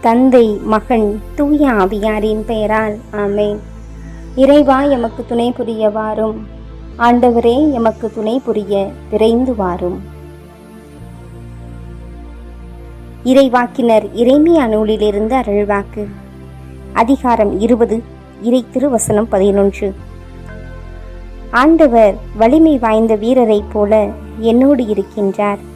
தந்தை மகன் தூய ஆவியாரின் பெயரால் ஆமேன். இறைவா எமக்கு துணை புரிய வாரும். ஆண்டவரே எமக்கு துணை புரிய விரைந்து வாரும். இறைவாக்கினர் இறைமையா நூலிலிருந்து அருள்வாக்கு. அதிகாரம் இருபது இறை திருவசனம் பதினொன்று. ஆண்டவர் வலிமை வாய்ந்த வீரரைப் போல என்னோடு இருக்கின்றார்.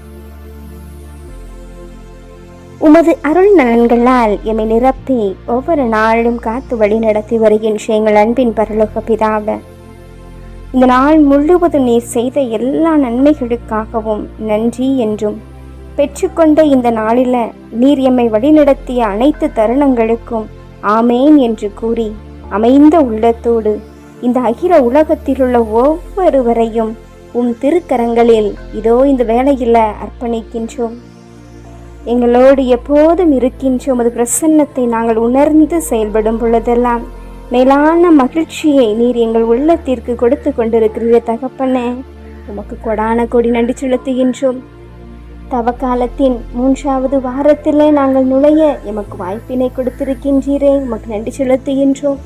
உமது அருள் நலன்களால் எம்மை நிரப்பி ஒவ்வொரு நாளும் காத்து வழி நடத்தி வருகின்ற எங்கள் அன்பின் பரலோக பிதாவ. இந்த நாள் முழுவதும் நீர் செய்த எல்லா நன்மைகளுக்காகவும் நன்றி என்றும் பெற்றுக்கொண்ட இந்த நாளில நீர் எம்மை வழிநடத்திய அனைத்து தருணங்களுக்கும் ஆமேன் என்று கூறி அமைந்த உள்ளத்தோடு இந்த அகில உலகத்திலுள்ள ஒவ்வொருவரையும் உம் திருக்கரங்களில் இதோ இந்த வேலையில் அர்ப்பணிக்கின்றோம். எங்களோடு எப்போதும் இருக்கின்ற உமது பிரசன்னத்தை நாங்கள் உணர்ந்து செயல்படும் பொழுதெல்லாம் மேலான மகிழ்ச்சியை நீர் எங்கள் உள்ளத்திற்கு கொடுத்து கொண்டிருக்கிறீர் தகப்பனே. உமக்கு கொடான கொடி நன்றி செலுத்துகின்றோம். தவக்காலத்தின் மூன்றாவது வாரத்திலே நாங்கள் நுழைய எமக்கு வாய்ப்பினை கொடுத்திருக்கின்றீரே. உமக்கு நன்றி செலுத்துகின்றோம்.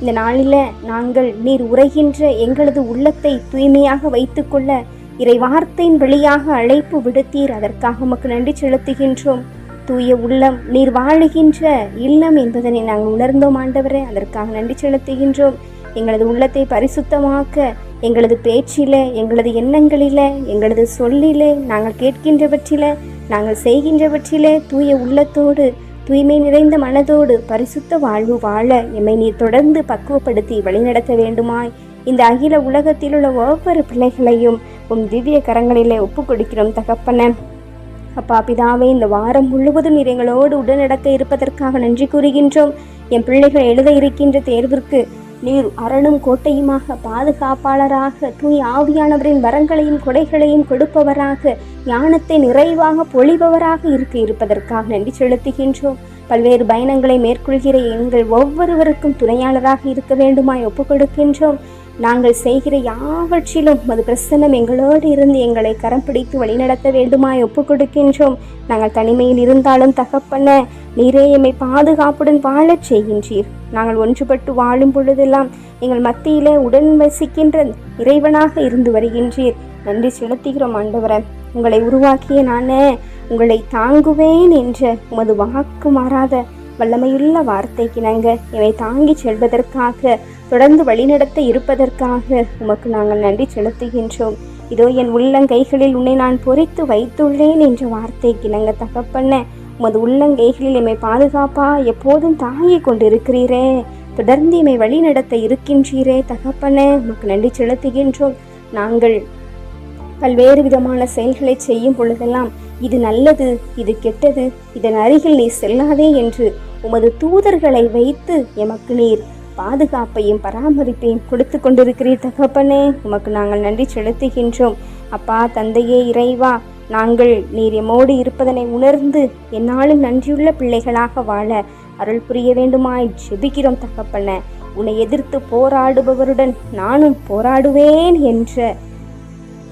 இந்த நாளில் நாங்கள் நீர் உரைகின்ற எங்களது உள்ளத்தை தூய்மையாக வைத்துக்கொள்ள இறை வார்த்தையின் வழியாக அழைப்பு விடுத்தீர். அதற்காக உமக்கு நன்றி செலுத்துகின்றோம். தூய உள்ளம் நீர் வாழுகின்ற இல்லம் என்பதனை நாங்கள் உணர்ந்தோம் ஆண்டவரே. அதற்காக நன்றி செலுத்துகின்றோம். எங்களது உள்ளத்தை பரிசுத்தமாக்க எங்களது பேச்சில எங்களது எண்ணங்களில எங்களது சொல்லிலே நாங்கள் கேட்கின்றவற்றில நாங்கள் செய்கின்றவற்றிலே தூய உள்ளத்தோடு தூய்மை நிறைந்த மனதோடு பரிசுத்த வாழ்வு வாழ எம்மை நீர் தொடர்ந்து பக்குவப்படுத்தி வழிநடத்த வேண்டுமாய். இந்த அகில உலகத்தில் உள்ள ஒவ்வொரு பிள்ளைகளையும் உம் திவ்ய கரங்களிலே ஒப்பு கொடுக்கிறோம் தகப்பன. அப்பா பிதாவே இந்த வாரம் முழுவதும் நீர் எங்களோடு உடனடக்க இருப்பதற்காக நன்றி கூறுகின்றோம். என் பிள்ளைகள் எழுத இருக்கின்ற தேர்விற்கு நீர் அரணும் கோட்டையுமாக பாதுகாப்பாளராக தூய் ஆவியானவரின் வரங்களையும் கொடைகளையும் கொடுப்பவராக ஞானத்தை நிறைவாக பொழிபவராக இருக்க இருப்பதற்காக நன்றி செலுத்துகின்றோம். பல்வேறு பயணங்களை மேற்கொள்கிற எங்கள் ஒவ்வொருவருக்கும் துணையாளராக இருக்க வேண்டுமாய் ஒப்புக் கொடுக்கின்றோம் நாங்கள் செய்கிற யாவற்றிலும் மது பிரசன்னம் எங்களோடு இருந்து எங்களை கரம் பிடித்து வழிநடத்த வேண்டுமாய் ஒப்புக் கொடுக்கின்றோம். நாங்கள் தனிமையில் இருந்தாலும் தகப்பன நீரே எம்மை பாதுகாப்புடன் வாழச் செய்கின்றீர். நாங்கள் ஒன்றுபட்டு வாழும் பொழுதெல்லாம் எங்கள் மத்தியிலே உடன் வசிக்கின்ற இறைவனாக இருந்து வருகின்றீர். நன்றி செலுத்துகிறோம் ஆண்டவரை. உங்களை உருவாக்கிய நானே உங்களை தாங்குவேன் என்ற உமது வாக்கு மாறாத வல்லமையுள்ள வார்த்தைக்கு நாங்கள் இவை தாங்கி செல்வதற்காக தொடர்ந்து வழிநடத்த இருப்பதற்காக உமக்கு நாங்கள் நன்றி செலுத்துகின்றோம். இதோ என் உள்ளங்கைகளில் உன்னை நான் பொறித்து வைத்துள்ளேன் என்ற வார்த்தைக்கு நாங்கள் தகப்பண்ண உமது உள்ளங்கைகளில் எம்மை பாதுகாப்பா? எப்போதும் தாங்கி கொண்டிருக்கிறீரே. தொடர்ந்து எம்மை வழிநடத்த இருக்கின்றீரே தகப்பன உமக்கு நன்றி செலுத்துகின்றோம். நாங்கள் பல்வேறு விதமான செயல்களை செய்யும் பொழுதெல்லாம் இது நல்லது இது கெட்டது இதன் அருகில் நீ செல்லாதே என்று உமது தூதர்களை வைத்து எமக்கு நீர் பாதுகாப்பையும் பராமரிப்பையும் கொடுத்து கொண்டிருக்கிறீர் தகப்பனே. உமக்கு நாங்கள் நன்றி செலுத்துகின்றோம். அப்பா தந்தையே இறைவா நாங்கள் நீர் எம்மோடு இருப்பதனை உணர்ந்து என்னாலும் நன்றியுள்ள பிள்ளைகளாக வாழ அருள் புரிய வேண்டுமாய் ஜெபிக்கிறோம் தகப்பன. உன்னை எதிர்த்து போராடுபவருடன் நானும் போராடுவேன் என்ற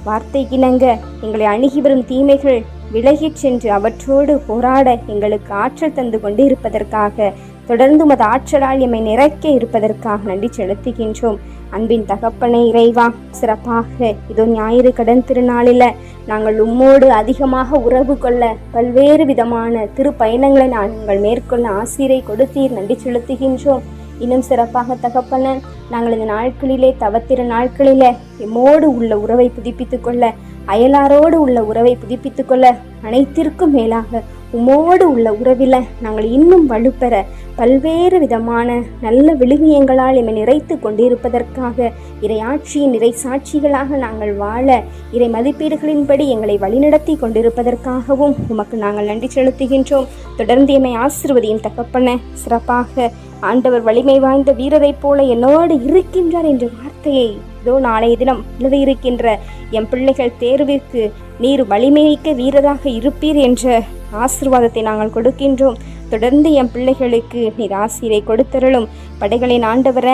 வார்த்தைக்கிணங்க எங்களை அணுகி வரும் தீமைகள் விலகிச் சென்று அவற்றோடு போராட எங்களுக்கு ஆற்றல் தந்து கொண்டு இருப்பதற்காக தொடர்ந்து உமது ஆற்றலால் எம்மை நிறைக்க இருப்பதற்காக நன்றி செலுத்துகின்றோம். அன்பின் தகப்பனை இறைவா சிறப்பாக இதோ ஞாயிறு கடன் திருநாளில் நாங்கள் உம்மோடு அதிகமாக உறவு கொள்ள பல்வேறு விதமான திருப்பயணங்களை நாங்கள் மேற்கொள்ள ஆசிரியை கொடுத்தீர். நன்றி செலுத்துகின்றோம். இன்னும் சிறப்பாக தகப்பன நாங்கள் இந்த நாட்களிலே தவத்திர நாட்களில எம்மோடு உள்ள உறவை புதுப்பித்துக் கொள்ள அயலாரோடு உள்ள உறவை புதுப்பித்துக் கொள்ள அனைத்திற்கும் மேலாக உமோடு உள்ள உறவில் நாங்கள் இன்னும் வலுப்பெற பல்வேறு விதமான நல்ல விழுமியங்களால் எம்மை நிறைத்து கொண்டிருப்பதற்காக இறையாட்சியின் இறை சாட்சிகளாக நாங்கள் வாழ இறை மதிப்பீடுகளின்படி எங்களை வழிநடத்தி கொண்டிருப்பதற்காகவும் உமக்கு நாங்கள் நன்றி செலுத்துகின்றோம். தொடர்ந்து எம்மை ஆசிர்வதியும் தகப்பன சிறப்பாக ஆண்டவர் வலிமை வாய்ந்த வீரரைப் போல என்னோடு இருக்கின்றார் என்ற வார்த்தையை இதோ நாளைய தினம் எழுத இருக்கின்ற எம் பிள்ளைகள் தேர்விற்கு நீர் வலிமைமிக்க வீரராக இருப்பீர் என்ற ஆசிர்வாதத்தை நாங்கள் கொடுக்கின்றோம். தொடர்ந்து என் பிள்ளைகளுக்கு நீர் ஆசிரியை கொடுத்தருளும். படைகளின் ஆண்டவர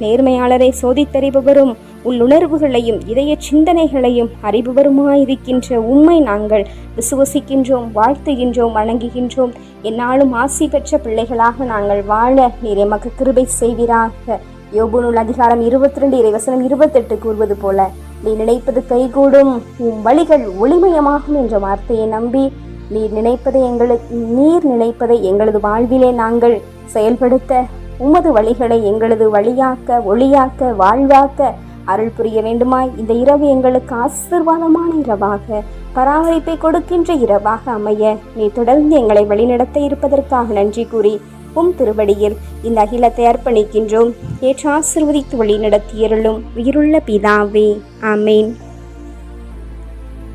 நேர்மையாளரை சோதித்தறிபவரும் உள் உணர்வுகளையும் இதய சிந்தனைகளையும் அறிபவருமாயிருக்கின்ற உண்மை நாங்கள் விசுவசிக்கின்றோம் வாழ்த்துகின்றோம் வணங்குகின்றோம். என்னாலும் ஆசி பெற்ற பிள்ளைகளாக நாங்கள் வாழ நீர் எமக்கு கிருபை செய்வீராக. யோபு நூல் அதிகாரம் இருபத்தி ரெண்டு இறைவசனம் இருபத்தெட்டு கூறுவது போல நீ நினைப்பது கைகூடும் உன் வழிகள் ஒளிமயமாகும் என்ற வார்த்தையை நம்பி நீர் நினைப்பதை எங்களுக்கு நீர் நினைப்பதை எங்களது வாழ்விலே நாங்கள் செயல்படுத்த உமது வழிகளை எங்களது வழியாக்க ஒளியாக்க வாழ்வாக்க அருள் புரிய வேண்டுமாய். இந்த இரவு எங்களுக்கு ஆசீர்வாதமான இரவாக பராமரிப்பை கொடுக்கின்ற இரவாக அமைய நீ தொடர்ந்து எங்களை வழிநடத்த இருப்பதற்காக நன்றி கூறி உம் திருவடியில் இந்த அகிலத்தை அர்ப்பணிக்கின்றோம். ஏற்று ஆசிர்வதித்து வழி நடத்தியருளும் உயிருள்ள பிதாவே. ஆமேன்.